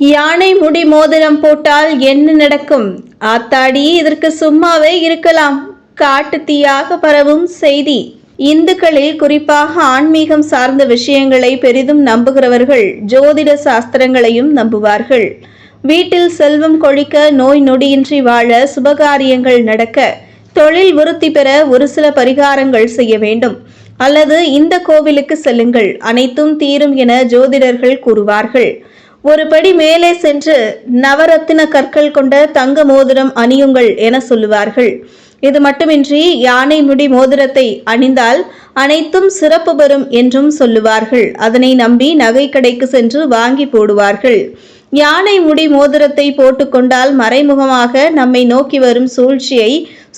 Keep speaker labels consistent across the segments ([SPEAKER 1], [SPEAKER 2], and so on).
[SPEAKER 1] யானை முடி மோதிரம் போட்டால் என்ன நடக்கும்? ஆத்தாடி இதற்கு சும்மாவே இருக்கலாம். காட்டு தீயாக பரவும் செய்தி. இந்துக்களில் குறிப்பாக ஆன்மீகம் சார்ந்த விஷயங்களை பெரிதும் நம்புகிறவர்கள் ஜோதிட சாஸ்திரங்களையும் நம்புவார்கள். வீட்டில் செல்வம் கொழிக்க நோய் நொடியின்றி வாழ சுபகாரியங்கள் நடக்க தொழில் விருத்தி பெற ஒரு சில பரிகாரங்கள் செய்ய வேண்டும். அல்லது இந்த கோவிலுக்கு செல்லுங்கள். அனைத்தும் தீரும் என ஜோதிடர்கள் கூறுவார்கள். ஒரு படி மேலே சென்று நவரத்தின கற்கள் கொண்ட தங்க மோதிரம் அணியுங்கள் என சொல்லுவார்கள். இது மட்டுமின்றி யானை முடி மோதிரத்தை அணிந்தால் அனைத்தும் சிறப்பு பெறும் என்றும் சொல்லுவார்கள். அதனை நம்பி நகை கடைக்கு சென்று வாங்கி போடுவார்கள். யானை முடி மோதிரத்தை போட்டுக்கொண்டால் மறைமுகமாக நம்மை நோக்கி வரும் சூழ்ச்சியை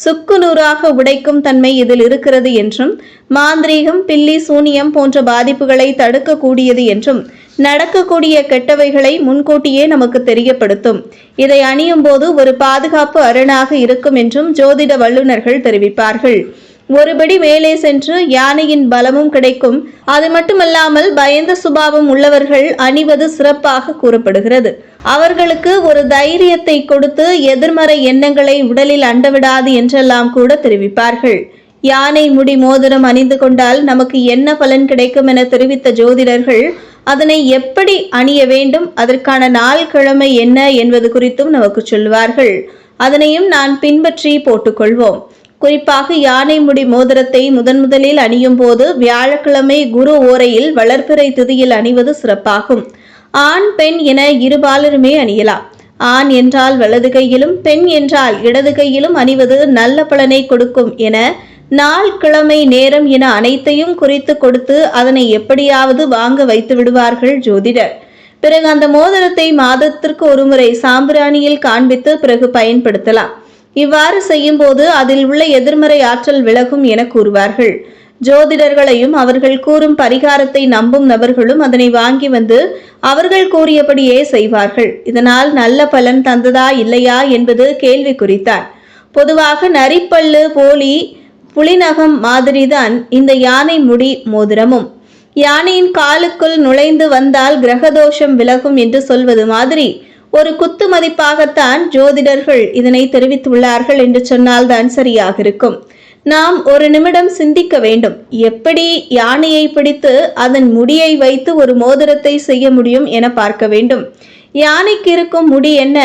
[SPEAKER 1] சுக்குநூறாக உடைக்கும் தன்மை இதில் இருக்கிறது என்றும் மாந்திரீகம் பில்லி சூனியம் போன்ற பாதிப்புகளை தடுக்கக்கூடியது என்றும் நடக்கக்கூடிய கெட்டவைகளை முன்கூட்டியே நமக்கு தெரியப்படுத்தும். இதை அணியும் போது ஒரு பாதுகாப்பு அரணாக இருக்கும் என்றும் ஜோதிட வல்லுநர்கள் தெரிவிப்பார்கள். ஒருபடி மேலே சென்று யானையின் பலமும் கிடைக்கும். அது மட்டுமல்லாமல் பயந்த சுபாவம் உள்ளவர்கள் அணிவது சிறப்பாக கூறப்படுகிறது. அவர்களுக்கு ஒரு தைரியத்தை கொடுத்து எதிர்மறை எண்ணங்களை உடலில் அண்டவிடாது என்றெல்லாம் கூட தெரிவிப்பார்கள். யானை முடி மோதிரம் அணிந்து கொண்டால் நமக்கு என்ன பலன் கிடைக்கும் என தெரிவித்த ஜோதிடர்கள் அதனை எப்படி அணிய வேண்டும் அதற்கான நாள் கிழமை என்ன என்பது குறித்தும் நமக்கு சொல்வார்கள் அதனையும் நான் பின்பற்றி போட்டுக்கொள்வோம். குறிப்பாக யானை முடி மோதிரத்தை முதன் முதலில் அணியும் போது வியாழக்கிழமை குரு ஓரையில் வளர்ப்பிறை திதியில் அணிவது சிறப்பாகும். ஆண் பெண் என இருபாலருமே அணியலாம். ஆண் என்றால் வலது கையிலும் பெண் என்றால் இடது கையிலும் அணிவது நல்ல பலனை கொடுக்கும் என நாள் கிழமை நேரம் என அனைத்தையும் குறித்து கொடுத்து அதனை எப்படியாவது வாங்க வைத்து விடுவார்கள் ஜோதிடர். பிறகு அந்த மோதிரத்தை மாதத்திற்கு ஒருமுறை சாம்பிராணியில் காண்பித்து பிறகு பயன்படுத்தலாம். இவ்வாறு செய்யும்போது அதில் உள்ள எதிர்மறை ஆற்றல் விலகும் என கூறுவார்கள். ஜோதிடர்களையும் அவர்கள் கூறும் பரிகாரத்தை நம்பும் நபர்களும் அதனை வாங்கி வந்து அவர்கள் கூறியபடியே செய்வார்கள். இதனால் நல்ல பலன் தந்ததா இல்லையா என்பது கேள்வி குறித்தார். பொதுவாக நரிப்பல்லு போலி புலிநகம் மாதிரிதான் இந்த யானை முடி மோதிரமும். யானையின் காலுக்குள் நுழைந்து வந்தால் கிரகதோஷம் விலகும் என்று சொல்வது மாதிரி ஒரு குத்து மதிப்பாகத்தான் ஜோதிடர்கள் இதனை தெரிவித்துள்ளார்கள் என்று சொன்னால்தான் சரியாக இருக்கும் நாம் ஒரு நிமிடம் சிந்திக்க வேண்டும். எப்படி யானையை பிடித்து அதன் முடியை வைத்து ஒரு மோதிரத்தை செய்ய முடியும் என பார்க்க வேண்டும். யானைக்கு இருக்கும் முடி என்ன?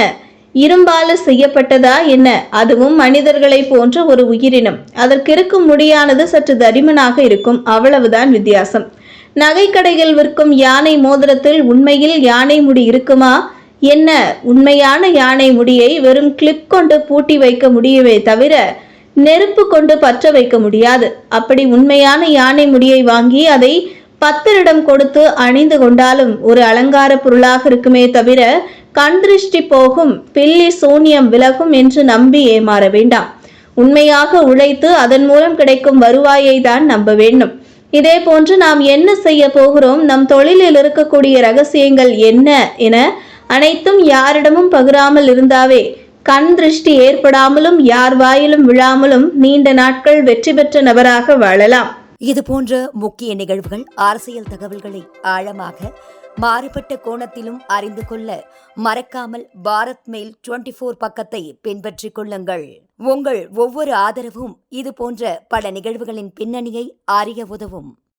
[SPEAKER 1] இரும்பால செய்யப்பட்டதா என்ன? அதுவும் மனிதர்களை போன்ற ஒரு உயிரினம். அதற்கு இருக்கும் முடியானது சற்று தடிமனாக இருக்கும். அவ்வளவுதான் வித்தியாசம். நகைக்கடையில் விற்கும் யானை மோதிரத்தில் உண்மையில் யானை முடி இருக்குமா? என்ன? உண்மையான யானை முடியை வெறும் கிளிப் கொண்டு பூட்டி வைக்க முடியுமே தவிர நெருப்பு கொண்டு பற்ற வைக்க முடியாது. அப்படி உண்மையான யானை முடியை வாங்கி அதை பத்தரிடம் கொடுத்து அணிந்து கொண்டாலும் ஒரு அலங்கார பொருளாக இருக்குமே தவிர கண் திருஷ்டி போகும் பில்லி சூனியம் விலகும் என்று நம்பி ஏமாற வேண்டாம். உண்மையாக உழைத்து அதன் மூலம் கிடைக்கும் வருவாயை தான் நம்ப வேண்டும். இதே போன்று நாம் என்ன செய்ய போகிறோம்? நம் தொழிலில் இருக்கக்கூடிய ரகசியங்கள் என்ன? என அனைத்தும் யாரிடமும் பகிராமல் இருந்தாவே கண் திருஷ்டி ஏற்படாமலும் யார் வாயிலும் விழாமலும் நீண்ட நாட்கள் வெற்றி பெற்ற நபராக வாழலாம்.
[SPEAKER 2] இது போன்ற முக்கிய நிகழ்வுகள் அரசியல் தகவல்களை ஆழமாக மாறுபட்ட கோணத்திலும் அறிந்து கொள்ள மறக்காமல் பாரத் மெயில் டுவெண்டி ஃபோர் பக்கத்தை பின்பற்றிக் கொள்ளுங்கள். உங்கள் ஒவ்வொரு ஆதரவும் இது போன்ற பல நிகழ்வுகளின் பின்னணியை அறிய உதவும்.